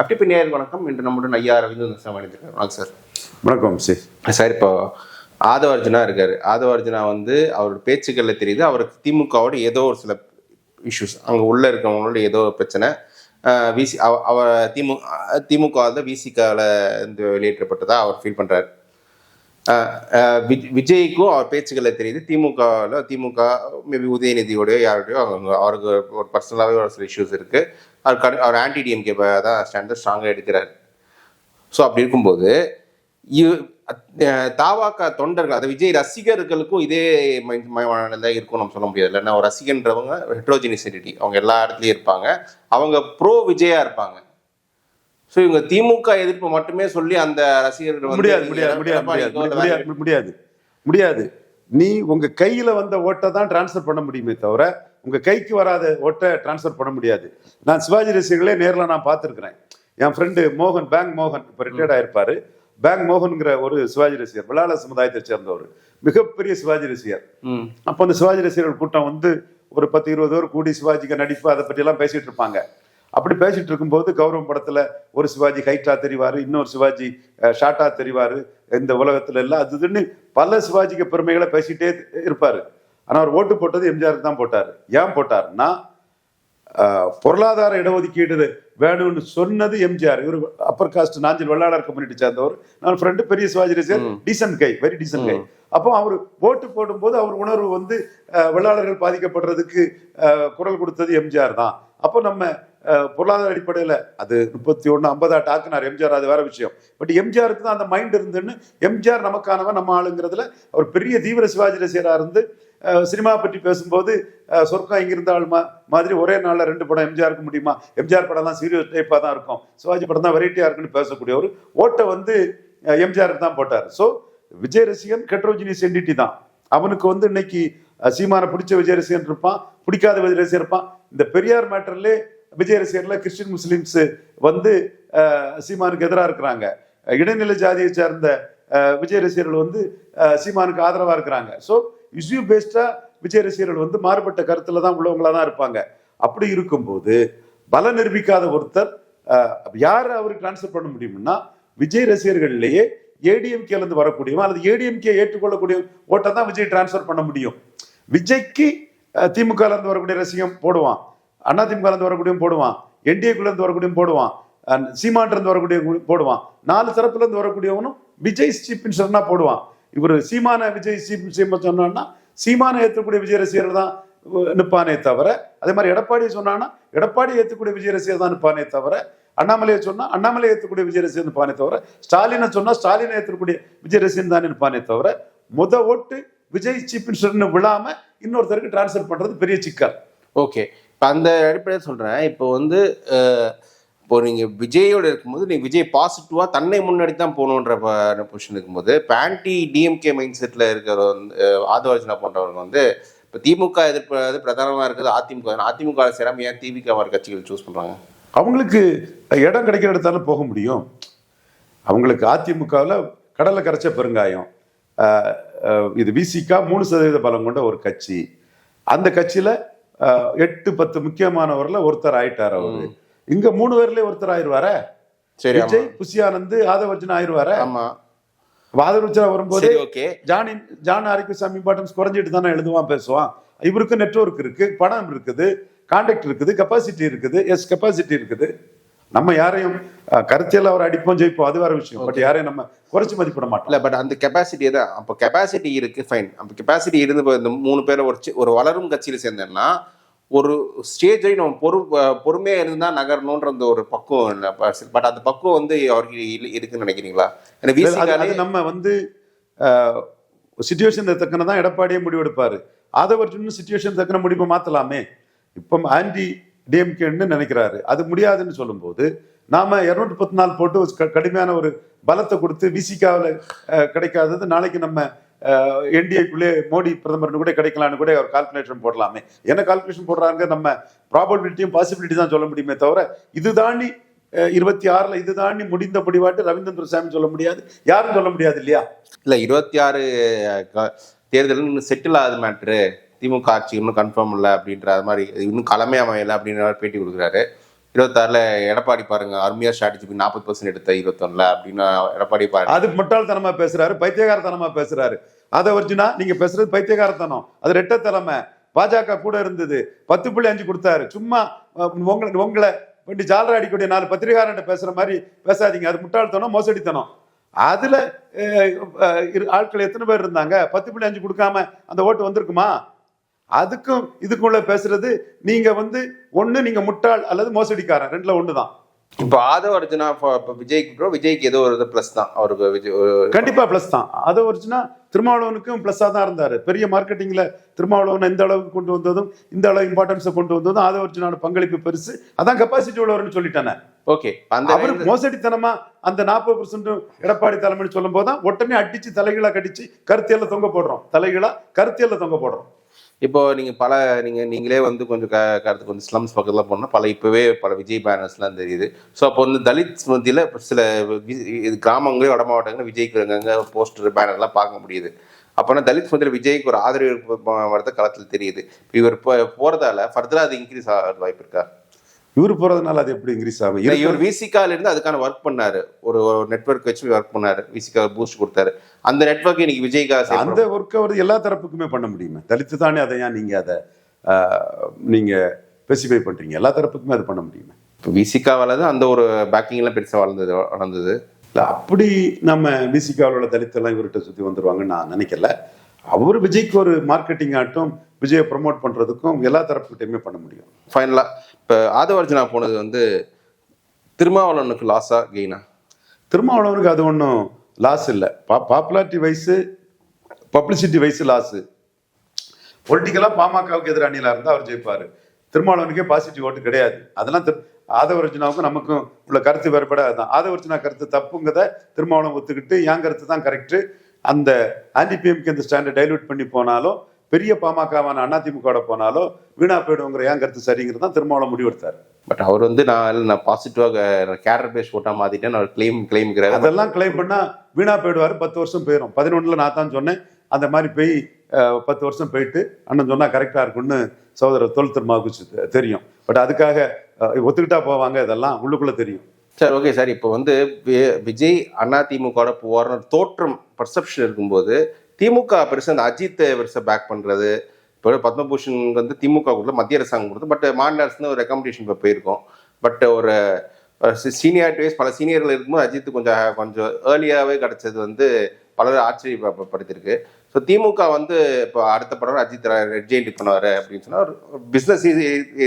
அப்படி நேர் வணக்கம். இன்று நம்முடன் ஐயா ரவீந்திரன் சார் வணக்கம் வணக்கம் சார் வணக்கம் சி சார் இப்போ ஆதவ அர்ஜுனா இருக்காரு. ஆதவ அர்ஜுனா வந்து அவரோட பேச்சுக்கள்ல தெரியுது. அவருக்கு திமுகவோட ஏதோ ஒரு சில இஷ்யூஸ் அங்கே உள்ள இருக்கவங்களோட ஏதோ ஒரு பிரச்சனை. விசி அவ அவ திமு திமுக வந்து விசிகாவில் இருந்து வெளியேற்றப்பட்டதா அவர் ஃபீல் விஜ்- விஜய்க்கும் அவர் பேச்சுக்களை தெரியுது. திமுகவில் திமுக மேபி உதயநிதியோடய யாரோடய அவங்க அவருக்கு ஒரு பர்சனலாகவே ஒரு சில இஷ்யூஸ் இருக்குது அவர் கடு அவர் ஆன்டி டிஎம்கே தான் ஸ்டாண்ட் ஸ்ட்ராங்காக எடுக்கிறார். ஸோ அப்படி இருக்கும்போது இ- தாவாக்கா தொண்டர்கள் அது விஜய் ரசிகர்களுக்கும் இதே தான் இருக்கும் நம்ம சொல்ல முடியாது. இல்லைன்னா ஒரு ரசிகன்றவங்க ஹெட்ரோஜினிசிட்டி அவங்க எல்லா இடத்துலையும் இருப்பாங்க. அவங்க ப்ரோ விஜயா இருப்பாங்க. ஸோ இவங்க திமுக எதிர்ப்பு மட்டுமே சொல்லி அந்த ரசிகர்கள் முடியாது முடியாது முடியாது முடியாது நீ உங்க கையில வந்த ஓட்டை தான் டிரான்ஸ்ஃபர் பண்ண முடியுமே தவிர உங்க கைக்கு வராத ஓட்டை டிரான்ஸ்ஃபர் பண்ண முடியாது. நான் சிவாஜி ரசிகர்களே நேர்ல நான் பார்த்துருக்கிறேன். என் ஃப்ரெண்டு மோகன் பேங்க் மோகன் இப்போ ரிட்டையர்ட் ஆயிருப்பாரு. பேங்க் மோகன்ங்கிற ஒரு சிவாஜி ரசிகர் விளாட சமுதாயத்தை சேர்ந்தவர். மிகப்பெரிய சிவாஜி ரசிகர். அப்போ அந்த சிவாஜி ரசிகர்கள் கூட்டம் வந்து ஒரு பத்து இருபது பேர் கூடி சிவாஜிக்கு நடிப்பு அதை பற்றி எல்லாம் பேசிட்டு இருப்பாங்க. அப்படி பேசிட்டு இருக்கும்போது கௌரவம் படத்துல ஒரு சிவாஜி ஹைட்டா தெரிவாரு இன்னொரு சிவாஜி ஷார்ட்டா தெரிவாரு இந்த உலகத்துல எல்லாம் அது இதுன்னு பல சிவாஜிக்கு பெருமைகளை பேசிட்டே இருப்பாரு. ஆனா அவர் ஓட்டு போட்டது எம்ஜிஆருக்கு தான் போட்டாரு. ஏன் போட்டாருன்னா ஆஹ், பொருளாதார இடஒதுக்கீடு வேணும்னு சொன்னது எம்ஜிஆர். இவர் upper caste Nanjil Vellalar community சேர்ந்தவர். நான் ஃப்ரெண்டு பெரிய சிவாஜி ரசிகர் decent guy very decent guy அப்போ அவர் ஓட்டு போடும்போது அவர் உணர்வு வந்து வெள்ளாளர்கள் பாதிக்கப்படுறதுக்கு குரல் கொடுத்தது எம்ஜிஆர் தான். அப்போ நம்ம பொருளாதார அடிப்படையில் அது முப்பத்தி ஒன்று ஐம்பதா டாக்குனார் எம்ஜிஆர். அது வேற விஷயம். பட் எம்ஜிஆருக்கு தான் அந்த மைண்ட் இருந்துன்னு எம்ஜிஆர் நமக்கானவன் நம்ம ஆளுங்கிறதுல அவர் பெரிய தீவிர சிவாஜி ரசிகராக இருந்து சினிமா பற்றி பேசும்போது சொர்க்கம் இங்கிருந்தால் மாதிரி ஒரே நாளில் ரெண்டு படம் எம்ஜிஆருக்கு முடியுமா? எம்ஜிஆர் படம் தான் சீரியஸ் டைப்பாக தான் இருக்கும். சிவாஜி படம் தான் வெரைட்டியாக இருக்குன்னு பேசக்கூடிய ஒரு ஓட்டை வந்து எம்ஜிஆருக்கு தான் போட்டார். ஸோ விஜய் ரசிகன் கெட்ரோஜினியஸ் என்டிட்டி தான். அவனுக்கு வந்து இன்னைக்கு சீமான சீமானை பிடிச்ச விஜய் ரசிகன் இருப்பான் பிடிக்காத விஜய் ரசிகன் இருப்பான். இந்த பெரியார் மேட்டர்லேயே விஜய் ரசிகர்ல கிறிஸ்டின் முஸ்லீம்ஸ் வந்து சீமானுக்கு எதிராக இருக்கிறாங்க. இடைநிலை ஜாதியை சேர்ந்த விஜய் ரசிகர்கள் வந்து சீமானுக்கு ஆதரவாக இருக்கிறாங்க. ஸோ இஷ்யூ பேஸ்டாக விஜய் ரசிகர்கள் வந்து மாறுபட்ட கருத்தில் தான் உள்ளவங்களா தான் இருப்பாங்க. அப்படி இருக்கும்போது பல நிரூபிக்காத ஒருத்தர் யார் அவருக்கு டிரான்ஸ்ஃபர் பண்ண முடியும்னா விஜய் ரசிகர்கள்லேயே ஏடிஎம்கேலேருந்து வரக்கூடியவன் அல்லது ஏடிஎம்கே ஏற்றுக்கொள்ளக்கூடிய ஓட்டை தான் விஜய் ட்ரான்ஸ்ஃபர் பண்ண முடியும். விஜய்க்கு திமுகலேருந்து வரக்கூடிய ரசிகம் போடுவான். அண்ணா திமுக வரக்கூடியவன் போடுவான். என்டிஏக்குள்ள இருந்து வரக்கூடியவன் போடுவான் சீமான்லேருந்து வரக்கூடிய போடுவான். நாலு தரப்புலேருந்து வரக்கூடியவனும் விஜய் சீப் மினிஸ்டர்னா போடுவான். இவர் சீமான விஜய் சீப் சீமா சொன்னான்னா சீமான ஏற்றக்கூடிய விஜய் ரசிகர் தான் நிற்பானே நிப்பானே தவிர அதே மாதிரி எடப்பாடியை சொன்னான்னா எடப்பாடி ஏற்றக்கூடிய விஜய் ரசிகர் தான் நிப்பானே தவிர அண்ணாமலையை சொன்னால் அண்ணாமலை ஏற்றக்கூடிய விஜய் ரசிகர் நிற்பானே தவிர ஸ்டாலினை சொன்னால் ஸ்டாலினை ஏற்றக்கூடிய விஜய் ரசிகன் தான் நிற்பானே தவிர முத ஓட்டு விஜய் சீஃப் மினிஸ்டர்னு விழாம இன்னொருத்தருக்கு டிரான்ஸ்ஃபர் பண்றது பெரிய சிக்கல். ஓகே இப்போ அந்த அடிப்படையில் சொல்கிறேன் இப்போ வந்து இப்போ நீங்கள் விஜயோட இருக்கும்போது நீங்கள் விஜய் பாசிட்டிவாக தன்னை முன்னாடி தான் போகணுன்ற பொசிஷன் இருக்கும்போது இப்போ ஆன்டி டிஎம்கே மைண்ட் செட்டில் இருக்கிற வந்து அஹ், ஆதவர்ஜனா போன்றவங்க வந்து இப்போ திமுக எதிர்ப்பு வந்து பிரதானமாக இருக்கிறது அதிமுக. அதிமுக சேராம ஏன் திமுக மாதிரி கட்சிகள் சூஸ் பண்ணுறாங்க அவங்களுக்கு இடம் கிடைக்கிற இடத்தால போக முடியும். அவங்களுக்கு அதிமுகவில் கடலை கரைச்ச பெருங்காயம். இது விசிகா மூணு சதவீத பலம் கொண்ட ஒரு கட்சி. அந்த கட்சியில் எட்டு பத்து முக்கியமானவர்ல ஒருத்தர் ஆயிட்டார் அவரு. இங்க மூணு பேர்லயே ஒருத்தர் ஆயிருவாரே? சரி விஜய் புஷியானந்த் ஆதவர்ஜன் ஆயிருவாரே? ஆமாம் ஆதவர்ஜனா வரும்போது ஓகே. ஜான் ஜான் ஆரோக்கியசாமி இம்பார்ட்டன்ஸ் குறைஞ்சிட்டு தானே எழுதுவான் பேசுவான். இவருக்கு நெட்வொர்க் இருக்கு பணம் இருக்குது கான்டாக்ட் இருக்குது கெப்பாசிட்டி இருக்குது எஸ் கெப்பாசிட்டி இருக்குது. நம்ம யாரையும் கருத்தியல் அவர் அடிப்போம் ஜெயிப்போம் அது வேற விஷயம். பட் யாரையும் நம்ம குறைச்சு மதிப்பிட மாட்டோம். இல்லை பட் அந்த கெப்பாசிட்டி தான். அப்போ கெப்பாசிட்டி இருக்கு ஃபைன் அப்போ கெப்பாசிட்டி இருந்து இந்த மூணு பேரை ஒரு ஒரு வளரும் கட்சியில் சேர்ந்தேன்னா ஒரு ஸ்டேஜ் நம்ம பொறு பொறுமையாக இருந்தால் நகரணுன்ற அந்த ஒரு பக்குவம் பட் அந்த பக்குவம் வந்து அவருக்கு இருக்குன்னு நினைக்கிறீங்களா? ஏன்னா அது- அது நம்ம வந்து சுச்சுவேஷன் தக்கன தான் எடப்பாடியே முடிவெடுப்பாரு. ஆதவர்ஜுன் சுச்சுவேஷன் தக்கன முடிவை மாத்தலாமே. இப்போ ஆன்டி டிஎம்கேன்னு நினைக்கிறாரு. அது முடியாதுன்னு சொல்லும்போது நாம இருநூத்தி பத்து நாள் போட்டு க- கடுமையான ஒரு பலத்தை கொடுத்து விசிகாவில் கிடைக்காதது நாளைக்கு நம்ம என்டிஏக்குள்ளே மோடி பிரதமர்னு கூட கிடைக்கலாம்னு கூட அவர் கால்குலேஷன் போடலாமே. என்ன கால்குலேஷன் போடுறாங்க நம்ம ப்ராபபிலிட்டியும் பாசிபிலிட்டி தான் சொல்ல முடியுமே தவிர இது தாண்டி இருபத்தி ஆறுல இது தாண்டி முடிந்த முடிவாட்டு ரவீந்திர சாமி சொல்ல முடியாது. யாரும் சொல்ல முடியாது இல்லையா? இல்லை இருபத்தி ஆறு தேர்தல் செட்டில் ஆகுது மேட்ரு திமுக ஆட்சி இன்னும் கன்ஃபார்ம் இல்லை அப்படின்ற அது மாதிரி இன்னும் களமே அமையலை அப்படின்ற மாதிரி பேட்டி கொடுக்குறாரு. இருபத்தாறுல எடப்பாடி பாருங்க அருமையா ஸ்ட்ராட்டஜி நாற்பது பர்சன்ட் எடுத்த இருபத்தொன்னுல அப்படின்னு எடப்பாடி பாருங்க அது முட்டாள்தனமா பேசுறாரு பைத்தியகாரத்தனமா பேசுறாரு. அதை வச்சுனா நீங்க பேசுறது பைத்தியகாரத்தனம். அது ரெட்டத்தலைமை பாஜக கூட இருந்தது. பத்து புள்ளி அஞ்சு கொடுத்தாரு. சும்மா உங்களை உங்களை வண்டி ஜாலரா அடிக்கூடிய நாலு பத்திரிகாரன்ட்ட பேசுற மாதிரி பேசாதீங்க. அது முட்டாள்தனம் மோசடித்தனம். அதுல இரு- ஆட்கள் எத்தனை பேர் இருந்தாங்க? பத்து புள்ளி அஞ்சு கொடுக்காம அந்த ஓட்டு வந்திருக்குமா? அதுக்கும் இதுக்குள்ள பேசுறது நீங்க வந்து ஒண்ணு நீங்க முட்டாள் அல்லது மோசடிக்காரன். ரெண்டுல ஒண்ணுதான். இப்போ ஆதவ அர்ஜுனா விஜய்க்கு ப்ரோ விஜய்க்கு ஏதோ ஒரு ப்ளஸ் தான். அவருக்கு விஜய் கண்டிப்பா பிளஸ் தான். அதை வச்சுன்னா திருமாவளவனுக்கும் பிளஸ்ஸா தான் இருந்தாரு. பெரிய மார்க்கெட்டிங்ல திருமாவளவன் இந்த அளவுக்கு கொண்டு வந்ததும் இந்த அளவு இம்பார்ட்டன்ஸை கொண்டு வந்ததும் அதை வச்சுனால பங்களிப்பு பெருசு. அதான் கெப்பாசிட்டி உள்ளவர்னு சொல்லிட்டானே. ஓகே அந்த அவரு மோசடித்தனமா அந்த நாற்பது பர்சன்ட் எடப்பாடி தலைமைன்னு சொல்லும் போதுதான் உடனே அடிச்சு தலைகளா கடிச்சு கருத்தியல்ல தொங்க போடுறோம். தலைகளா கருத்தியல்ல தொங்க போடுறோம். இப்போ நீங்கள் பல நீங்கள் நீங்களே வந்து கொஞ்சம் க- கருத்து கொஞ்சம் ஸ்லம்ஸ் பக்கத்தில் போனால் பல இப்போவே பல விஜய் பேனர்ஸ்லாம் தெரியுது. ஸோ அப்போ வந்து தலித் மத்தியில் சில இது கிராமங்களே வட மாவட்டங்கள் விஜய்க்கு அங்கங்கே போஸ்டர் பேனர்லாம் பார்க்க முடியுது. அப்போனா தலித் மத்தியில் விஜய்க்கு ஒரு ஆதரவு வரத களத்தில் தெரியுது. இவர் இப்போ போகிறதால ஃபர்தராக அது இன்க்ரீஸ் ஆகிறது வாய்ப்பு இருக்கா? இவரு போறதுனால அது எப்படி இன்க்ரீஸ் ஆகும் இவர் இவர் விசிகால இருந்து அதுக்கான ஒர்க் பண்ணாரு. ஒரு நெட்வொர்க் வச்சு ஒர்க் பண்ணாரு. விசிகா பூஸ்ட் கொடுத்தாரு. அந்த நெட்வொர்க் இன்னைக்கு விஜய்க்காக அந்த. ஒர்க்கை அவர் எல்லா தரப்புக்குமே பண்ண முடியுமே. தலித்து தானே அதை ஏன் நீங்க அதை நீங்க ஸ்பெசிஃபை பண்றீங்க. எல்லா தரப்புக்குமே அது பண்ண முடியுமே. இப்போ விசிகாவால தான் அந்த ஒரு பேக்கிங்லாம் பெருசா வளர்ந்தது வளர்ந்தது. இல்ல அப்படி நம்ம பிசிகாவில் உள்ள தலித்தெல்லாம் இவர்கிட்ட சுத்தி வந்துருவாங்கன்னு நான் நினைக்கல. அவர் விஜய்க்கு ஒரு மார்க்கெட்டிங் ஆட்டும் விஜயை ப்ரமோட் பண்றதுக்கும் எல்லா தரப்புகிட்டையுமே பண்ண முடியும். ஃபைனலாக இப்போ ஆதவர்ஜனா போனது வந்து திருமாவளவனுக்கு லாஸா கெயினா திருமாவளவனுக்கு அது ஒன்றும் லாஸ் இல்லை. பா popularity wise publicity wise loss பொலிட்டிக்கலாக பாமகவுக்கு அணியிலாக இருந்தால் அவர் ஜெயிப்பார். திருமாவளவனுக்கே பாசிட்டிவ் ஓட்டு கிடையாது. அதெல்லாம் திரு ஆதவர்ஜுனாவுக்கும் நமக்கும் உள்ள கருத்து வேறுபட அதுதான். ஆதவர்ஜுனா கருத்து தப்புங்கிறத திருமாவளவன் ஒத்துக்கிட்டு என் கருத்து தான் கரெக்டு அந்த ஆன்டி பிஎம்கே இந்த ஸ்டாண்டை டைல்யூட் பண்ணி போனாலும் பெரிய பாமகவான அதிமுகவோட போனாலும் வீணா போயிடுங்கிற என் கருத்து சரிங்கிறது தான் திருமாவளவன் முடிவெடுத்தார். பட் அவர் வந்து நான் நான் பாசிட்டிவாக கேரக்டர் பேஸ் ஓட்டா மாத்திட்டேன் அவர் கிளைம் கிளைம்ங்கிறாரு அதெல்லாம் கிளைம் பண்ணா வீணா போயிடுவாரு பத்து வருஷம் போயிடும் பதினொன்றுல நான் தான் சொன்னேன் அந்த மாதிரி போய் பத்து வருஷம் போயிட்டு அண்ணன் சொன்னா கரெக்டா இருக்கும்னு சகோதரர் தொல் திருமாவுக்கு தெரியும். பட் அதுக்காக ஒத்துக்கிட்டா போவாங்க இதெல்லாம் உள்ளுக்குள்ள தெரியும். சார் ஓகே சார் இப்போ வந்து விஜய் அண்ணா திமுகவோட போகிற தோற்றம் பர்செப்ஷன் இருக்கும்போது திமுக பெருசாக அந்த அஜித்தை பெருசாக பேக் பண்ணுறது இப்போ பத்மபூஷன் வந்து திமுக கொடுத்து மத்திய அரசாங்கம் கொடுத்து பட் மாநில அரசு ஒரு ரெக்கமெண்டேஷன் இப்போ போயிருக்கோம். பட் ஒரு சீனியாரிட்டி வைஸ் பல சீனியர்கள் இருக்கும்போது அஜித் கொஞ்சம் கொஞ்சம் ஏர்லியாகவே கிடைச்சது வந்து பலர் ஆச்சரியப்படுத்திருக்கு ஸோ திமுக வந்து இப்போ அடுத்த படம் அஜித் ரெட் ஜெயிண்ட் பண்ணுவார் அப்படின்னு சொன்னால் ஒரு பிஸ்னஸ்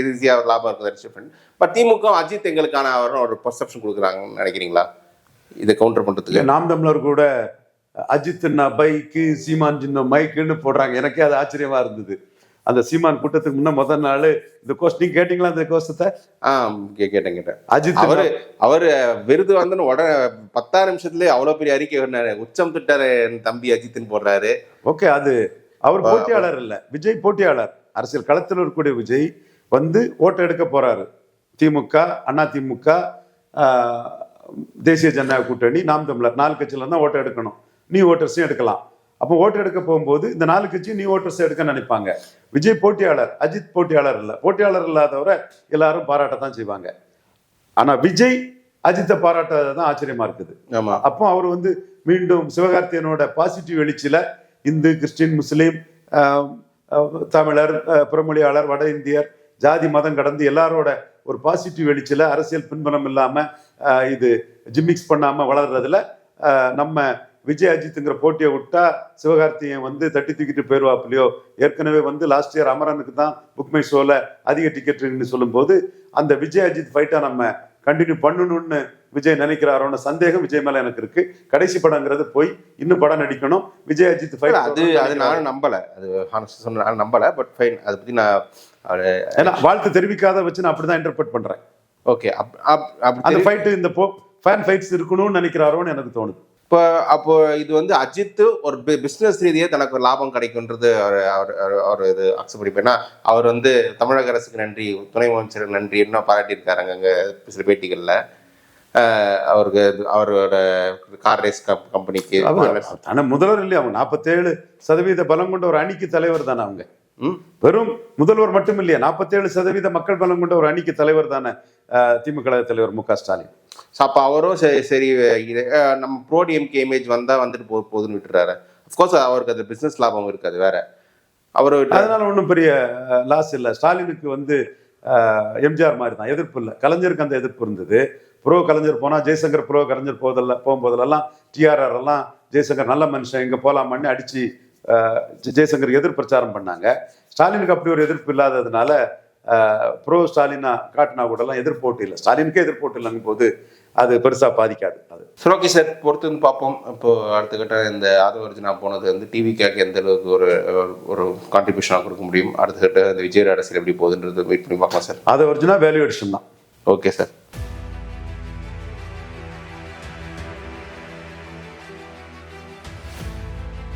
ஈஸியாக லாபம் இருக்குது டிஃப்ரெண்ட் பட் திமுக அஜித் எங்களுக்கான அவரும் ஒரு பர்செப்ஷன் கொடுக்குறாங்கன்னு நினைக்கிறீங்களா? இதை கவுண்டர் பண்ணுறதுக்கு நாம் தமிழர் கூட அஜித் பைக்கு சீமான் சின்ன மைக்குன்னு போடுறாங்க. எனக்கே அது ஆச்சரியமா இருந்தது. அந்த சீமான் கூட்டத்துக்கு முன்ன முதல் நாள் இந்த கோஷ் நீங்க கேட்டீங்களா இந்த கோஷத்தை? கேட்டேன் கேட்டேன். அஜித் அவரு அவரு விருது வந்து உடனே பத்தாறு நிமிஷத்துலயே அவ்வளவு பெரிய அறிக்கை பண்ணாரு உச்சம் திட்டாரு என் தம்பி அஜித்னு போடுறாரு. ஓகே அது அவர் போட்டியாளர் இல்ல. விஜய் போட்டியாளர். அரசியல் களத்தில் இருக்கக்கூடிய விஜய் வந்து ஓட்டு எடுக்க போறாரு. திமுக அண்ணா திமுக தேசிய ஜனநாயக கூட்டணி நாம் தமிழர். நாலு கட்சியில தான் ஓட்டு எடுக்கணும். நீ ஓட்டர்ஸையும் எடுக்கலாம். அப்போ ஓட்டு எடுக்க போகும்போது இந்த நாலு கட்சியும் நீ ஓட்டர்ஸ் எடுக்க நினைப்பாங்க. விஜய் போட்டியாளர் அஜித் போட்டியாளர் இல்ல. போட்டியாளர் இல்லாதவரை எல்லாரும் பாராட்டத்தான் செய்வாங்க. ஆனா விஜய் அஜித்தை பாராட்டாதது தான் ஆச்சரியமா இருக்குது. ஆமா. அப்போ அவர் வந்து மீண்டும் சிவகார்த்தியனோட பாசிட்டிவ் எழுச்சியில இந்து கிறிஸ்டின் முஸ்லீம் தமிழர் புறமொழியாளர் வட இந்தியர் ஜாதி மதம் கடந்து எல்லாரோட ஒரு பாசிட்டிவ் எழுச்சியில அரசியல் பின்புலம் இல்லாம ஆஹ், இது ஜிம்மிக்ஸ் பண்ணாம வளர்றதுல நம்ம விஜய் அஜித்துங்கிற போட்டியை விட்டா சிவகார்த்திகேயன் வந்து தட்டி தூக்கிட்டு போயிருவாப்புலையோ? ஏற்கனவே வந்து லாஸ்ட் இயர் அமரனுக்கு தான் புக் மை ஷோல அதிக டிக்கெட் சொல்லும்போது அந்த விஜய் அஜித் ஃபைட்டை நம்ம கண்டினியூ பண்ணணும்னு விஜய் நினைக்கிறாரோன்னு சந்தேகம் விஜய் மேல எனக்கு இருக்கு. கடைசி படங்கிறது போய் இன்னும் படம் நடிக்கணும். விஜய் அஜித் ஃபைட் அது அது நானும் நம்பல. அது சொன்னா நான் நம்பல பட் ஃபைன் அதை பத்தி நான் ஏன்னா வாழ்த்து தெரிவிக்காத வச்சு நான் அப்படிதான் இன்டர்பிரட் பண்றேன். ஓகே அந்த தெரி- ஃபைட் இந்த ஃபேன் ஃபைட்ஸ் இருக்கணும்னு நினைக்கிறாரோன்னு எனக்கு தோணுது. இப்போ அப்போ இது வந்து அஜித் ஒரு பிசினஸ் ரீதியாக தனக்கு ஒரு லாபம் கிடைக்குன்றது அவர் அவர் அவர்- இது அக்செப்ட் பண்ணிப்பேன்னா அவர் வந்து தமிழக அரசுக்கு நன்றி துணை முதலமைச்சருக்கு நன்றி இன்னும் பாராட்டியிருக்காருங்க அங்கே சில பேட்டிகளில். அவருக்கு அவரோட கார் ரேஸ் கம்பெனிக்கு ஆனா முதல்வர் இல்லையா? அவங்க நாற்பத்தேழு சதவீத பலம் கொண்ட ஒரு அணிக்கு தலைவர் தானே அவங்க. வெறும் முதல்வர் மட்டும் இல்லையா நாற்பத்தேழு சதவீத மக்கள் பலம் கொண்ட ஒரு அணிக்கு தலைவர் தானே திமுக கழக தலைவர் மு க ஸ்டாலின். அப்போ அவரும் சரி சரி நம்ம ப்ரோ டிஎம்கே இமேஜ் வந்தால் வந்துட்டு போ போதுன்னு விட்டுறாரு. அஃப்கோர்ஸ் அவருக்கு அது பிஸ்னஸ் லாபம் இருக்காது வேற. அவர் அதனால ஒன்றும் பெரிய லாஸ் இல்லை. ஸ்டாலினுக்கு வந்து எம்ஜிஆர் மாதிரி தான் எதிர்ப்பு இல்லை. கலைஞருக்கு அந்த எதிர்ப்பு இருந்தது. ப்ரோ கலைஞர் போனா ஜெய்சங்கர் ப்ரோ கலைஞர் போதெல்லாம் போகும்போதெல்லாம் டிஆர்ஆர் எல்லாம் ஜெய்சங்கர் நல்ல மனுஷன் இங்க போலாமான்னு அடிச்சு அஹ், ஜெ- ஜெய்சங்கருக்கு எதிர் பிரச்சாரம் பண்ணாங்க. ஸ்டாலினுக்கு அப்படி ஒரு எதிர்ப்பு இல்லாததுனால ப்ரோ ஸ்டாலினா காட்டினா கூட எல்லாம் எதிர்ப்போட்டு இல்லை. ஸ்டாலினுக்கே எதிர்ப்போட்டு இல்லைங்கும் போது அது பெருசா பாதிக்காது. அது. ஓகே சார் பொறுத்து வந்து பார்ப்போம் இப்போ அடுத்த கட்ட இந்த ஆதவர்ஜுனா போனது வந்து டிவிக்காக எந்த அளவுக்கு ஒரு ஒரு கான்ட்ரிபியூஷனாக கொடுக்க முடியும்? அடுத்த கட்ட இந்த விஜய் அரசியல் எப்படி போகுதுன்றது வெயிட் பண்ணி பார்க்கலாம் சார். அதை ஒரிஜினா வேல்யூ எடிஷன் தான் ஓகே சார்